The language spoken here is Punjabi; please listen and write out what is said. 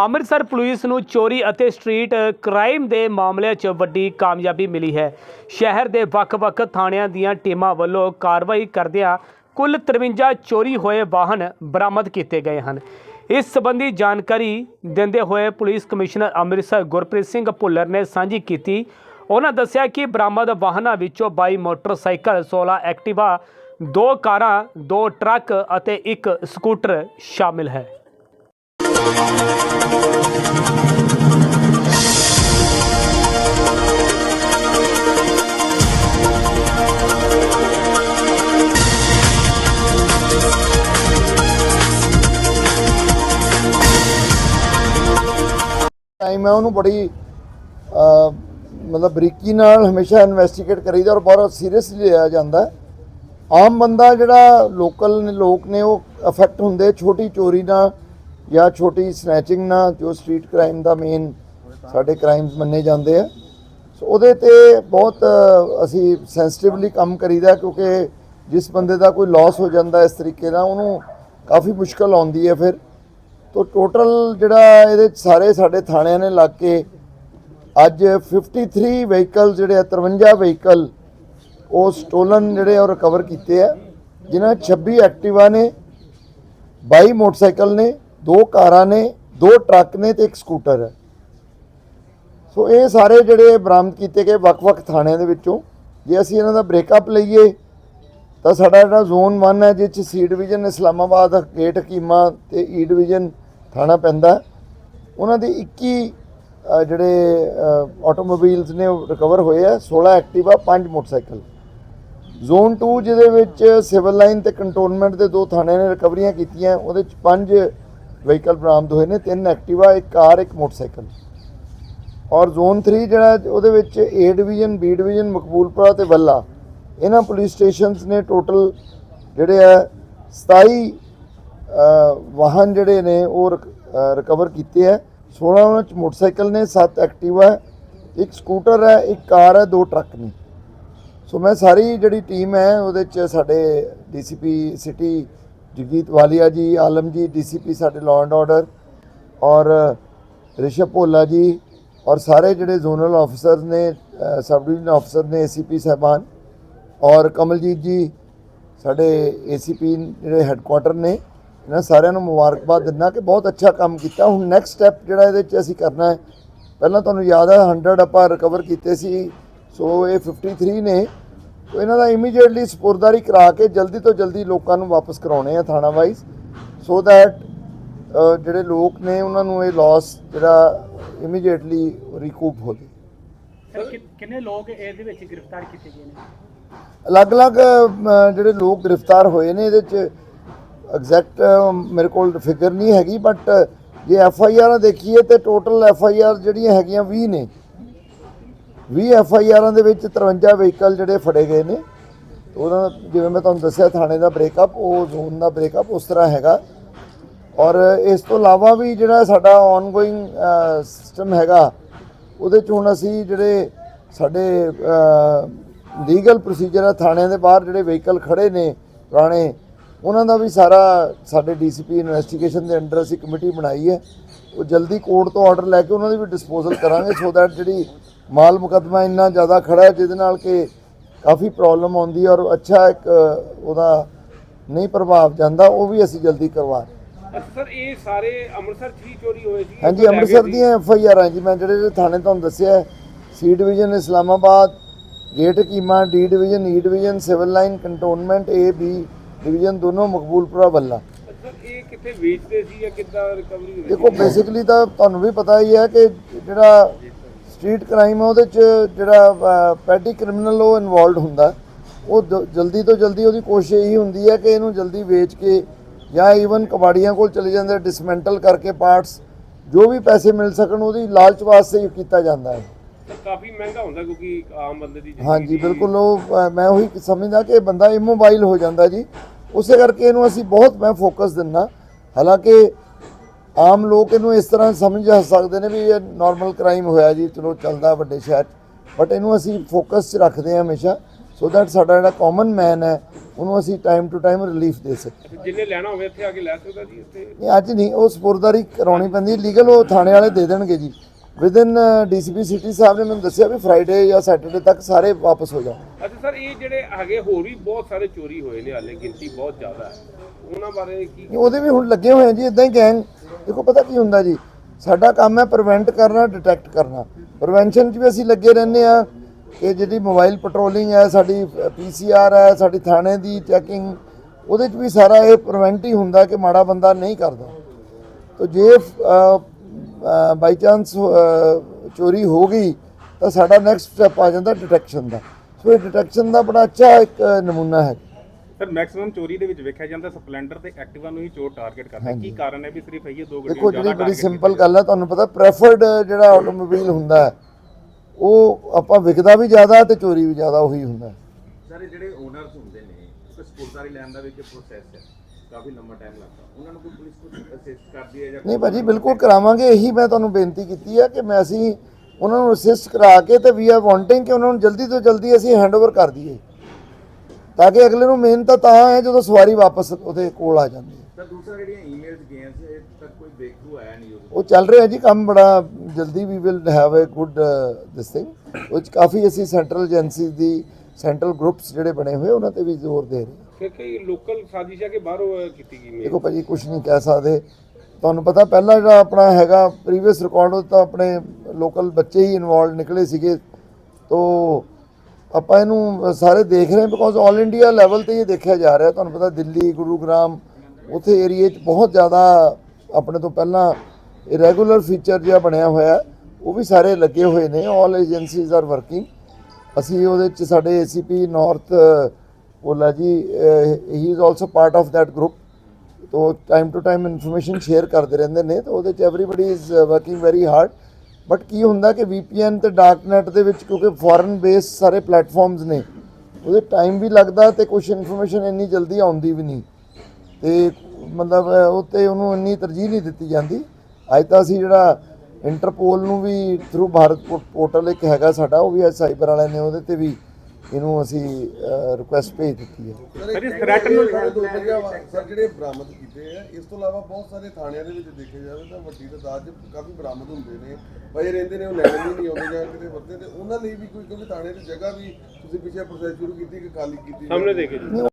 ਅੰਮ੍ਰਿਤਸਰ ਪੁਲਿਸ ਨੂੰ ਚੋਰੀ ਅਤੇ ਸਟਰੀਟ ਕ੍ਰਾਈਮ ਦੇ ਮਾਮਲਿਆਂ 'ਚ ਵੱਡੀ ਕਾਮਯਾਬੀ ਮਿਲੀ ਹੈ। ਸ਼ਹਿਰ ਦੇ ਵੱਖ-ਵੱਖ ਥਾਣਿਆਂ ਦੀਆਂ ਟੀਮਾਂ ਵੱਲੋਂ ਕਾਰਵਾਈ ਕਰਦਿਆਂ ਕੁੱਲ 53 ਚੋਰੀ ਹੋਏ ਵਾਹਨ ਬਰਾਮਦ ਕੀਤੇ ਗਏ ਹਨ। ਇਸ ਸੰਬੰਧੀ ਜਾਣਕਾਰੀ ਦਿੰਦੇ ਹੋਏ ਪੁਲਿਸ ਕਮਿਸ਼ਨਰ ਅੰਮ੍ਰਿਤਸਰ ਗੁਰਪ੍ਰੀਤ ਸਿੰਘ ਭੁੱਲਰ ਨੇ ਸਾਂਝੀ ਕੀਤੀ। ਉਹਨਾਂ ਦੱਸਿਆ ਕਿ ਬਰਾਮਦ ਵਾਹਨਾਂ ਵਿੱਚੋਂ 22 ਮੋਟਰਸਾਈਕਲ 16 ਐਕਟਿਵਾ, ਦੋ ਕਾਰਾਂ, ਦੋ ਟਰੱਕ ਅਤੇ ਇੱਕ ਸਕੂਟਰ ਸ਼ਾਮਿਲ ਹੈ। ਟਾਈਮ ਹੈ ਉਹਨੂੰ ਬੜੀ ਮਤਲਬ ਬਰੀਕੀ ਨਾਲ ਹਮੇਸ਼ਾ ਇਨਵੈਸਟੀਗੇਟ ਕਰੀਦਾ ਔਰ ਬਹੁਤ ਸੀਰੀਅਸਲੀ ਲਿਆ ਜਾਂਦਾ ਆਮ ਬੰਦਾ ਜਿਹੜਾ ਲੋਕਲ ਨੇ, ਲੋਕ ਨੇ ਉਹ ਅਫੈਕਟ ਹੁੰਦੇ, ਛੋਟੀ ਚੋਰੀ ਨਾਲ ਜਾਂ ਛੋਟੀ ਸਨੈਚਿੰਗ ਨਾਲ ਜੋ ਸਟਰੀਟ ਕ੍ਰਾਈਮ ਦਾ ਮੇਨ ਸਾਡੇ ਕ੍ਰਾਈਮਸ ਮੰਨੇ ਜਾਂਦੇ ਆ। ਸੋ ਉਹਦੇ ਤੇ ਬਹੁਤ ਅਸੀਂ ਸੈਂਸਿਟਿਵਲੀ ਕੰਮ ਕਰੀਦਾ ਕਿਉਂਕਿ ਜਿਸ ਬੰਦੇ ਦਾ ਕੋਈ ਲਾਸ ਹੋ ਜਾਂਦਾ ਇਸ ਤਰੀਕੇ ਨਾਲ ਉਹਨੂੰ ਕਾਫੀ ਮੁਸ਼ਕਲ ਆਉਂਦੀ ਹੈ ਫਿਰ। ਤੋ ਟੋਟਲ ਜਿਹੜਾ ਇਹਦੇ ਸਾਰੇ ਸਾਡੇ ਥਾਣਿਆਂ ਨੇ ਲੱਗ ਕੇ ਅੱਜ 53 ਵਹੀਕਲ ਜਿਹੜੇ ਆ, 53 ਵਹੀਕਲ ਉਹ ਸਟੋਲਨ ਜਿਹੜੇ ਉਹ ਰਿਕਵਰ ਕੀਤੇ ਆ। ਜਿਨ੍ਹਾਂ 'ਚ 26 ਐਕਟਿਵਾ ਨੇ 22 ਮੋਟਰਸਾਈਕਲ ਨੇ ਦੋ ਕਾਰਾਂ ਨੇ, ਦੋ ਟਰੱਕ ਨੇ ਤੇ ਇੱਕ ਸਕੂਟਰ ਹੈ। ਸੋ ਇਹ ਸਾਰੇ ਜਿਹੜੇ ਬਰਾਮਦ ਕੀਤੇ ਗਏ ਵੱਖ-ਵੱਖ ਥਾਣਿਆਂ ਦੇ ਵਿੱਚੋਂ, ਜੇ ਅਸੀਂ ਇਹਨਾਂ ਦਾ ਬ੍ਰੇਕਅਪ ਲਈਏ, ਤਾਂ ਸਾਡਾ ਜਿਹੜਾ ਜ਼ੋਨ 1 ਹੈ ਜਿਸ 'ਚ C division, Islamabad, gate Hakima ਤੇ ਈ ਡਿਵੀਜ਼ਨ ਥਾਣਾ ਪੈਂਦਾ ਉਹਨਾਂ ਦੇ 21 ਜਿਹੜੇ ਆਟੋਮੋਬਾਈਲਸ ਨੇ ਉਹ ਰਿਕਵਰ ਹੋਏ ਆ 16 ਐਕਟਿਵਾ 5 ਮੋਟਰਸਾਈਕਲ। ਜ਼ੋਨ 2 ਜਿਹਦੇ ਵਿੱਚ ਸਿਵਲ ਲਾਈਨ ਤੇ ਕੰਟੋਨਮੈਂਟ ਦੇ ਦੋ ਥਾਣਿਆਂ ਨੇ ਰਿਕਵਰੀਆਂ ਕੀਤੀਆਂ, ਉਹਦੇ ਚ ਪੰਜ ਵਹੀਕਲ ਬਰਾਮਦ ਹੋਏ ਨੇ, ਤਿੰਨ ਐਕਟਿਵਾ, ਇੱਕ ਕਾਰ, ਇੱਕ ਮੋਟਰਸਾਈਕਲ। ਔਰ ਜ਼ੋਨ 3 ਜਿਹੜਾ ਉਹਦੇ ਵਿੱਚ A division B division, Maqboolpura ਤੇ ਬੱਲਾ ਇਹਨਾਂ ਪੁਲਿਸ ਸਟੇਸ਼ਨਸ ਨੇ ਟੋਟਲ ਜਿਹੜੇ ਆ 27 ਵਾਹਨ ਜਿਹੜੇ ਨੇ, ਉਹ ਰਿਕਵਰ ਕੀਤੇ ਆ 16 ਉਹਨਾਂ ਚ ਮੋਟਰਸਾਈਕਲ ਨੇ 7 ਐਕਟਿਵਾ ਇੱਕ ਸਕੂਟਰ ਹੈ, ਇੱਕ ਕਾਰ ਹੈ, ਦੋ ਟਰੱਕ ਨੇ। ਸੋ ਮੈਂ ਸਾਰੀ ਜਿਹੜੀ ਟੀਮ ਹੈ, ਉਹਦੇ ਚ ਸਾਡੇ ਡੀਸੀਪੀ, ਸਿਟੀ ਜਗਜੀਤ ਵਾਲੀਆ ਜੀ, ਆਲਮ ਜੀ, ਡੀਸੀਪੀ ਸਾਡੇ ਲਾਅ ਐਂਡ ਆਰਡਰ ਔਰ ਰਿਸ਼ਵ ਭੋਲਾ ਜੀ ਔਰ ਸਾਰੇ ਜਿਹੜੇ ਜ਼ੋਨਲ ਆਫੀਸਰਸ ਨੇ ਸਬ ਡਿਵੀਜ਼ਨ ਆਫੀਸਰ ਨੇ ਏਸੀਪੀ ਸਾਹਿਬਾਨ ਔਰ ਕਮਲਜੀਤ ਜੀ, ਸਾਡੇ ਏਸੀਪੀ ਜਿਹੜੇ ਹੈੱਡਕੁਆਟਰ ਨੇ, ਇਹਨਾਂ ਸਾਰਿਆਂ ਨੂੰ ਮੁਬਾਰਕਬਾਦ ਦਿੰਦਾ ਕਿ ਬਹੁਤ ਅੱਛਾ ਕੰਮ ਕੀਤਾ। ਹੁਣ ਨੈਕਸਟ ਸਟੈਪ ਜਿਹੜਾ ਇਹਦੇ 'ਚ ਅਸੀਂ ਕਰਨਾ ਹੈ, ਪਹਿਲਾਂ ਤੁਹਾਨੂੰ ਯਾਦ ਹੈ 100 ਆਪਾਂ ਰਿਕਵਰ ਕੀਤੇ ਸੀ ਸੋ ਇਹ 53 ਨੇ। ਇਹਨਾਂ ਦਾ ਇਮੀਡੀਏਟਲੀ ਸਪੁਰਦਾਰੀ ਕਰਾ ਕੇ ਜਲਦੀ ਤੋਂ ਜਲਦੀ ਲੋਕਾਂ ਨੂੰ ਵਾਪਸ ਕਰਾਉਣੇ ਆ ਥਾਣਾ ਵਾਈਜ਼। ਸੋ ਦੈਟ ਜਿਹੜੇ ਲੋਕ ਨੇ ਉਹਨਾਂ ਨੂੰ ਇਹ ਲਾਸ ਜਿਹੜਾ ਇਮੀਡੀਏਟਲੀ ਰਿਕੂਪ ਹੋ ਜੇ ਸਰ ਕਿੰਨੇ ਲੋਕ ਇਹਦੇ ਵਿੱਚ ਗ੍ਰਿਫਤਾਰ ਕੀਤੇ ਗਏ ਨੇ? ਅਲੱਗ-ਅਲੱਗ ਜਿਹੜੇ ਲੋਕ ਗ੍ਰਿਫਤਾਰ ਹੋਏ ਨੇ ਇਹਦੇ ਚ ਐਗਜ਼ੈਕਟ ਮੇਰੇ ਕੋਲ ਫਿਗਰ ਨਹੀਂ ਹੈਗੀ ਬਟ ਜੇ ਐਫ ਆਈ ਆਰ ਦੇਖੀਏ ਤੇ ਟੋਟਲ ਐਫ ਆਈ ਆਰ ਜਿਹੜੀਆਂ ਹੈਗੀਆਂ 20 ਨੇ 20 ਐਫ ਆਈ ਆਰਾਂ ਦੇ ਵਿੱਚ 53 ਵਹੀਕਲ ਜਿਹੜੇ ਫੜੇ ਗਏ ਨੇ। ਉਹਨਾਂ ਜਿਵੇਂ ਮੈਂ ਤੁਹਾਨੂੰ ਦੱਸਿਆ, ਥਾਣੇ ਦਾ ਬ੍ਰੇਕਅਪ ਉਹ ਜ਼ੋਨ ਦਾ ਬ੍ਰੇਕਅਪ ਉਸ ਤਰ੍ਹਾਂ ਹੈਗਾ। ਔਰ ਇਸ ਤੋਂ ਇਲਾਵਾ ਵੀ ਜਿਹੜਾ ਸਾਡਾ ਆਨਗੋਇੰਗ ਸਿਸਟਮ ਹੈਗਾ, ਉਹਦੇ ਚ ਹੁਣ ਅਸੀਂ ਜਿਹੜੇ ਸਾਡੇ ਲੀਗਲ ਪ੍ਰੋਸੀਜਰ ਆ, ਥਾਣਿਆਂ ਦੇ ਬਾਹਰ ਜਿਹੜੇ ਵਹੀਕਲ ਖੜੇ ਨੇ ਪੁਰਾਣੇ, ਉਹਨਾਂ ਦਾ ਵੀ ਸਾਰਾ ਸਾਡੇ ਡੀਸੀਪੀ ਇਨਵੈਸਟੀਗੇਸ਼ਨ ਦੇ ਅੰਡਰ ਅਸੀਂ ਕਮੇਟੀ ਬਣਾਈ ਹੈ। ਉਹ ਜਲਦੀ ਕੋਰਟ ਤੋਂ ਆਰਡਰ ਲੈ ਕੇ ਉਹਨਾਂ ਦੀ ਵੀ ਡਿਸਪੋਜ਼ਲ ਕਰਾਂਗੇ ਸੋ ਦੈਟ ਜਿਹੜੀ ਮਾਲ ਮੁਕੱਦਮਾ ਇੰਨਾ ਜ਼ਿਆਦਾ ਖੜਾ ਹੈ ਜਿਹਦੇ ਨਾਲ ਕਿ ਕਾਫੀ ਪ੍ਰੋਬਲਮ ਆਉਂਦੀ ਔਰ ਅੱਛਾ ਇੱਕ ਉਹਦਾ ਨਹੀਂ ਪ੍ਰਭਾਵ ਜਾਂਦਾ ਉਹ ਵੀ ਅਸੀਂ ਜਲਦੀ ਕਰਵਾ ਰਹੇ। ਸਰ ਇਹ ਸਾਰੇ ਅੰਮ੍ਰਿਤਸਰ 'ਚ ਹੀ ਚੋਰੀ ਹੋਏ ਸੀ? ਹਾਂਜੀ ਅੰਮ੍ਰਿਤਸਰ ਦੀਆਂ ਐਫ ਆਈ ਆਰ ਜੀ ਮੈਂ ਜਿਹੜੇ ਥਾਣੇ ਤੁਹਾਨੂੰ ਦੱਸਿਆ C division Islamabad gate Hakima D division E division civil line cantonment A B division ਦੋਨੋਂ ਮਕਬੂਲਪੁਰਾ ਬੱਲਾ ਸਰ ਇਹ ਕਿੱਥੇ ਵੇਚਦੇ ਸੀ ਜਾਂ ਕਿੱਦਾਂ ਰਿਕਵਰੀ ਹੋਈ ਦੇਖੋ ਬੇਸਿਕਲੀ ਤਾਂ ਤੁਹਾਨੂੰ ਵੀ ਪਤਾ ਹੀ ਹੈ ਕਿ ਜਿਹੜਾ ਸਟਰੀਟ ਕ੍ਰਾਈਮ ਹੈ ਉਹਦੇ ਚ ਜਿਹੜਾ ਪੈਟੀ ਕ੍ਰਿਮੀਨਲ ਉਹ ਇਨਵੋਲਡ ਹੁੰਦਾ। ਉਹ ਜਲਦੀ ਤੋਂ ਜਲਦੀ ਉਹਦੀ ਕੋਸ਼ਿਸ਼ ਇਹੀ ਹੁੰਦੀ ਹੈ ਕਿ ਇਹਨੂੰ ਜਲਦੀ ਵੇਚ ਕੇ ਜਾਂ ਈਵਨ ਕਬਾੜੀਆਂ ਕੋਲ ਚਲੇ ਜਾਂਦੇ ਡਿਸਮੈਂਟਲ ਕਰਕੇ ਪਾਰਟਸ ਜੋ ਵੀ ਪੈਸੇ ਮਿਲ ਸਕਣ ਉਹਦੀ ਲਾਲਚ ਵਾਸਤੇ ਹੀ ਕੀਤਾ ਜਾਂਦਾ ਹੈ। ਕਾਫੀ ਮਹਿੰਗਾ ਹੁੰਦਾ ਕਿਉਂਕਿ ਆਮ ਬੰਦੇ ਦੀ ਹਾਂਜੀ ਬਿਲਕੁਲ ਉਹ ਮੈਂ ਉਹੀ ਸਮਝਦਾ ਕਿ ਬੰਦਾ ਇਮੋਬਾਈਲ ਹੋ ਜਾਂਦਾ ਜੀ। ਉਸੇ ਕਰਕੇ ਇਹਨੂੰ ਅਸੀਂ ਬਹੁਤ ਮੈਂ ਫੋਕਸ ਦਿੰਦਾ। ਹਾਲਾਂਕਿ ਆਮ ਲੋਕ ਇਹਨੂੰ ਇਸ ਤਰ੍ਹਾਂ ਸਮਝ ਸਕਦੇ ਨੇ ਵੀ ਇਹ ਨਾਰਮਲ ਕ੍ਰਾਈਮ ਹੋਇਆ ਜੀ ਚਲੋ ਚੱਲਦਾ ਵੱਡੇ ਸ਼ਹਿਰ ਬਟ ਇਹਨੂੰ ਅਸੀਂ ਫੋਕਸ 'ਚ ਰੱਖਦੇ ਹਾਂ ਹਮੇਸ਼ਾ ਸੋ ਦੈਟ ਸਾਡਾ ਜਿਹੜਾ ਕਾਮਨ ਮੈਨ ਹੈ ਉਹਨੂੰ ਅਸੀਂ ਟਾਈਮ ਟੂ ਟਾਈਮ ਰਿਲੀਫ ਦੇ ਸਕੀਏ। ਜਿੰਨੇ ਲੈਣਾ ਹੋਵੇ ਇੱਥੇ ਆ ਕੇ ਲੈ ਸਕਦਾ ਜੀ ਇੱਥੇ? ਨਹੀਂ ਅੱਜ ਨਹੀਂ ਉਹ ਸਪੁਰਦਾਰੀ ਕਰਾਉਣੀ ਪੈਂਦੀ ਲੀਗਲ ਉਹ ਥਾਣੇ ਵਾਲੇ ਦੇ ਦੇਣਗੇ ਜੀ। ਵਿਦਿਨ ਡੀਸੀਪੀ ਸਿਟੀ ਸਾਹਿਬ ਨੇ ਮੈਨੂੰ ਦੱਸਿਆ ਵੀ ਫਰਾਈਡੇ ਜਾਂ ਸੈਟਰਡੇ ਤੱਕ ਸਾਰੇ ਵਾਪਸ ਹੋ ਜਾਣ ਅੱਛਾ ਸਰ ਇਹ ਜਿਹੜੇ ਹੈਗੇ ਹੋਰ ਵੀ ਬਹੁਤ ਸਾਰੇ ਚੋਰੀ ਹੋਏ ਨੇ ਹਾਲੇ ਗਿਣਤੀ ਬਹੁਤ ਜ਼ਿਆਦਾ ਹੈ। ਉਹਨਾਂ ਬਾਰੇ ਕੀ ਉਹਦੇ ਵੀ ਹੁਣ ਲੱਗੇ ਹੋਏ ਆ ਜੀ ਇਦਾਂ ਹੀ ਗੈਂਗ ਦੇਖੋ ਪਤਾ ਕੀ ਹੁੰਦਾ ਜੀ? ਸਾਡਾ ਕੰਮ ਹੈ ਪ੍ਰੀਵੈਂਟ ਕਰਨਾ ਡਿਟੈਕਟ ਕਰਨਾ। ਪ੍ਰੀਵੈਂਸ਼ਨ 'ਚ ਵੀ ਅਸੀਂ ਲੱਗੇ ਰਹਿੰਦੇ ਆ ਕਿ ਜਿਹੜੀ ਮੋਬਾਈਲ ਪੈਟਰੋਲਿੰਗ ਹੈ, ਸਾਡੀ ਪੀਸੀਆਰ ਹੈ, ਸਾਡੀ ਥਾਣੇ ਦੀ ਚੈਕਿੰਗ ਉਹਦੇ 'ਚ ਵੀ ਸਾਰਾ ਇਹ ਪ੍ਰੀਵੈਂਟ ਹੀ ਹੁੰਦਾ ਕਿ ਮਾੜਾ ਬੰਦਾ ਨਹੀਂ ਕਰਦਾ। ਤੋ ਜੇ ਬਾਈ ਚਾਂਸ ਚੋਰੀ ਹੋ ਗਈ, ਤਾਂ ਸਾਡਾ ਨੈਕਸਟ ਸਟੈਪ ਆ ਜਾਂਦਾ ਡਿਟੈਕਸ਼ਨ ਦਾ। ਸੋ ਇਹ ਡਿਟੈਕਸ਼ਨ ਦਾ ਬੜਾ ਅੱਛਾ ਇੱਕ ਨਮੂਨਾ ਹੈ। ਸਰ ਮੈਕਸਿਮਮ ਚੋਰੀ ਦੇ ਵਿੱਚ ਵੇਖਿਆ ਜਾਂਦਾ ਸਪਲੈਂਡਰ ਤੇ ਐਕਟਿਵਾ ਨੂੰ ਹੀ ਚੋਰ ਟਾਰਗੇਟ ਕਰਦੇ। ਕੀ ਕਾਰਨ ਹੈ ਵੀ ਸਿਰਫ ਇਹ ਦੋ ਗੱਡੀਆਂ ਦੇਖੋ ਜ਼ਿਆਦਾ ਜਿਹੜੀ ਬੜੀ ਸਿੰਪਲ ਗੱਲ ਹੈ ਤੁਹਾਨੂੰ ਪਤਾ ਪ੍ਰੈਫਰਡ ਜਿਹੜਾ ਆਟੋਮੋਬਾਈਲ ਹੁੰਦਾ ਉਹ ਆਪਾਂ ਵਿਕਦਾ ਵੀ ਜ਼ਿਆਦਾ ਤੇ ਚੋਰੀ ਵੀ ਜ਼ਿਆਦਾ ਉਹੀ ਹੁੰਦਾ। ਸਾਰੇ ਜਿਹੜੇ ਓਨਰਸ ਹੁੰਦੇ ਨੇ ਉਹ ਸਪੁਰਦਾਰੀ ਲੈਣ ਦਾ ਵੀ ਇੱਕ ਪ੍ਰੋਸੈਸ ਹੈ ਕਾਫੀ ਲੰਮਾ ਟਾਈਮ ਲੱਗਦਾ। ਉਹਨਾਂ ਨੂੰ ਕੋਈ ਪੁਲਿਸ ਕੋਈ ਅਸਿਸਟ ਕਰਦੀ ਹੈ ਜਾਂ ਨਹੀਂ ਭਾਜੀ ਬਿਲਕੁਲ ਕਰਾਵਾਂਗੇ ਇਹੀ ਮੈਂ ਤੁਹਾਨੂੰ ਬੇਨਤੀ ਕੀਤੀ ਹੈ ਕਿ ਮੈਂ ਅਸੀਂ ਉਹਨਾਂ ਨੂੰ ਅਸਿਸਟ ਕਰਾ ਕੇ ਤੇ ਵੀ ਆਰ ਵਾਂਟਿੰਗ ਕਿ ਉਹਨਾਂ ਨੂੰ ਜਲਦੀ ਤੋਂ ਜਲਦੀ ਅਸੀਂ ਹੈਂਡਓਵਰ ਕਰ ਦਈਏ। ਤਾਂ ਕਿ ਅਗਲੇ ਨੂੰ ਮੇਨ ਤਾਂ ਤਾਂ ਹੈ ਜਦੋਂ ਸਵਾਰੀ ਵਾਪਸ ਉਹਦੇ ਕੋਲ ਆ ਜਾਂਦੀ ਹੈ। ਤਾਂ ਦੂਸਰਾ ਜਿਹੜੀਆਂ ਈਮੇਲਸ ਗਈਆਂ ਸੀ ਇਹ ਤੱਕ ਕੋਈ ਬ੍ਰੇਕ ਥਰੂ ਆਇਆ ਨਹੀਂ ਉਹਦੇ ਉਹ ਚੱਲ ਰਿਹਾ ਜੀ ਕੰਮ ਬੜਾ ਜਲਦੀ we will have a good this thing ਉਹ 'ਚ ਕਾਫੀ ਅਸੀਂ ਸੈਂਟਰਲ ਏਜੰਸੀ ਦੀ ਸੈਂਟਰਲ ਗਰੁੱਪਸ ਜਿਹੜੇ ਬਣੇ ਹੋਏ ਉਹਨਾਂ ਤੇ ਵੀ ਜ਼ੋਰ ਦੇ ਰਹੇ ਹਾਂ। ਫਿਰ ਕਈ ਲੋਕਲ ਸਾਜ਼ਿਸ਼ ਹੈ ਕਿ ਬਾਹਰੋਂ ਕੀਤੀ ਗਈ ਮੇਲ ਦੇਖੋ ਭਾਜੀ ਕੁਝ ਨਹੀਂ ਕਹਿ ਸਕਦੇ। ਤੁਹਾਨੂੰ ਪਤਾ ਪਹਿਲਾਂ ਜਿਹੜਾ ਆਪਣਾ ਹੈਗਾ ਪ੍ਰੀਵੀਅਸ ਰਿਕਾਰਡ ਉਹ ਤਾਂ ਆਪਣੇ ਲੋਕਲ ਬੱਚੇ ਹੀ ਇਨਵੋਲਡ ਨਿਕਲੇ ਸੀਗੇ। ਤੋਂ ਆਪਾਂ ਇਹਨੂੰ ਸਾਰੇ ਦੇਖ ਰਹੇ ਹਾਂ ਬਿਕੋਜ਼ 올 ਇੰਡੀਆ ਲੈਵਲ ਤੇ ਇਹ ਦੇਖਿਆ ਜਾ ਰਿਹਾ। ਤੁਹਾਨੂੰ ਪਤਾ ਦਿੱਲੀ, ਗੁਰੂਗ੍ਰਾਮ, ਉੱਥੇ ਏਰੀਏ 'ਚ ਬਹੁਤ ਜ਼ਿਆਦਾ ਆਪਣੇ ਤੋਂ ਪਹਿਲਾਂ ਇਰੈਗੂਲਰ ਫੀਚਰ ਜਿਹਾ ਬਣਿਆ ਹੋਇਆ। ਉਹ ਵੀ ਸਾਰੇ ਲੱਗੇ ਹੋਏ ਨੇ। 올 ਏਜੰਸੀਜ਼ ਆਰ ਵਰਕਿੰਗ ਅਸੀਂ ਉਹਦੇ 'ਚ ਸਾਡੇ ਏਸੀਪੀ ਨਾਰਥ ਬੋਲਾ ਜੀ he is also part of that group ਤੋ time to time information share ਕਰਦੇ ਰਹਿੰਦੇ ਨੇ। ਤਾਂ ਉਹਦੇ 'ਚ everybody is working very hard but ਕੀ ਹੁੰਦਾ ਕਿ VPN ਤੇ ਡਾਰਕਨੈਟ ਦੇ ਵਿੱਚ ਕਿਉਂਕਿ ਫੋਰਨ ਬੇਸ ਸਾਰੇ ਪਲੇਟਫਾਰਮਸ ਨੇ, ਉਹਦੇ ਟਾਈਮ ਵੀ ਲੱਗਦਾ ਤੇ ਕੁਝ ਇਨਫੋਰਮੇਸ਼ਨ ਇੰਨੀ ਜਲਦੀ ਆਉਂਦੀ ਵੀ ਨਹੀਂ। ਤੇ ਮਤਲਬ ਉਹ ਤੇ ਉਹਨੂੰ ਇੰਨੀ ਤਰਜੀਹ ਨਹੀਂ ਦਿੱਤੀ ਜਾਂਦੀ। ਅੱਜ ਤਾਂ ਅਸੀਂ ਜਿਹੜਾ ਇੰਟਰਪੋਲ ਨੂੰ ਵੀ ਥਰੂ ਭਾਰਤ ਪੋ- ਪੋਰਟਲ ਇੱਕ ਹੈਗਾ ਸਾਡਾ, ਉਹ ਵੀ ਅੱਜ ਸਾਈਬਰ ਵਾਲਿਆਂ ਨੇ ਉਹਦੇ ਤੇ ਵੀ ਇਹਨੂੰ ਅਸੀਂ ਰਿਕੁਐਸਟ ਭੇਜ ਦਿੱਤੀ ਹੈ। ਸਰ ਇਸ ਥ੍ਰੈਟ ਨੂੰ ਸਾਰੇ ਦੋ ਪੰਜਾ ਸਰ ਜਿਹੜੇ ਬਰਾਮਦ ਕੀਤੇ ਆ ਇਸ ਤੋਂ ਇਲਾਵਾ ਬਹੁਤ ਸਾਰੇ ਥਾਣਿਆਂ ਦੇ ਵਿੱਚ ਦੇਖਿਆ ਜਾਵੇ ਤਾਂ ਵੱਡੀ ਤਾਦਾਦ 'ਚ ਕਾਫੀ ਬਰਾਮਦ ਹੁੰਦੇ ਨੇ। ਪਏ ਰਹਿੰਦੇ ਨੇ ਉਹ ਲੈਣ ਵੀ ਨਹੀਂ ਆਉਂਦੇ ਜਾਂ ਕਿਤੇ ਵਰਤੇ ਤੇ ਉਹਨਾਂ ਲਈ ਵੀ ਕੋਈ ਕਿਉਂਕਿ ਥਾਣੇ ਦੀ ਜਗ੍ਹਾ ਵੀ ਤੁਸੀਂ ਪਿੱਛੇ ਪ੍ਰੋਸੈਸ ਸ਼ੁਰੂ ਕੀਤੀ ਕਿ ਖਾਲੀ ਕੀਤੀ ਸਾਹਮਣੇ ਦੇਖੇ ਜੀ।